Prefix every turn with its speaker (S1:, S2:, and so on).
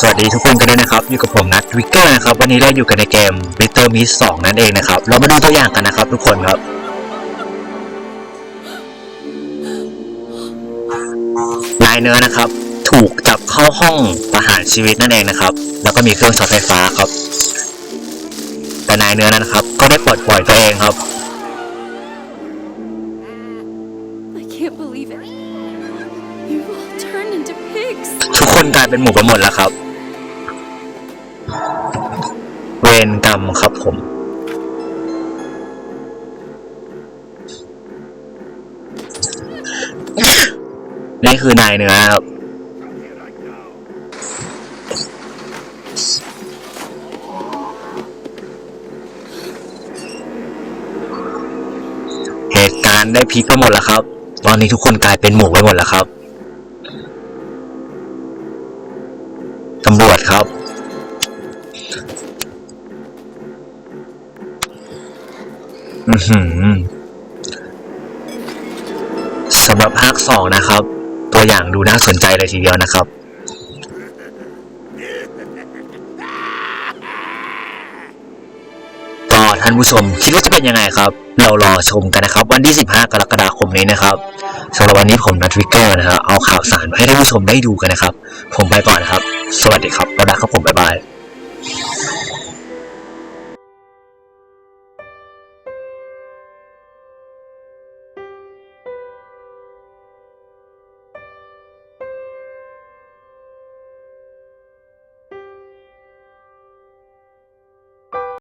S1: สวัสดีทุกคนกันด้วยนะครับอยู่กับผมนัทวิกเกอร์นะครับวันนี้เราอยู่กันในเกม Bitter Meat 2นั่นเองนะครับ เรามาดูตัวอย่างกันนะครับทุกคนครับ นายเนื้อนะครับ ถูกจับเข้าห้องประหารชีวิตนั่นเองนะครับ แล้วก็มีเครื่องช็อตไฟฟ้าครับ แต่นายเนื้อนั้นนะครับ ก็ได้ปลดปล่อยตัวเองครับ
S2: I can't believe it. You all turned into pigs.
S1: ทุกคนกลายเป็นหมูกันหมดแล้วครับ รกรรมครับผม นี่คือนายเนื้อครับเหตุการณ์ได้พลิกไปหมดแล้วครับ ตอนนี้ทุกคนกลายเป็นหมูไปหมดแล้วครับตำรวจครับ สำหรับภาคสองนะครับ ตัวอย่างดูน่าสนใจเลยทีเดียวนะครับ ก็ท่านผู้ชมคิดว่าจะเป็นยังไงครับ เรารอชมกันนะครับ วันที่ 15 กรกฎาคมนี้นะครับสำหรับวันนี้ผมนัทวิกเกอร์นะครับเอาข่าวสารมาให้ท่านผู้ชมได้ดูกันนะครับ ผมไปก่อนนะครับ สวัสดีครับบ๊ายบาครับผมบ๊ายบาย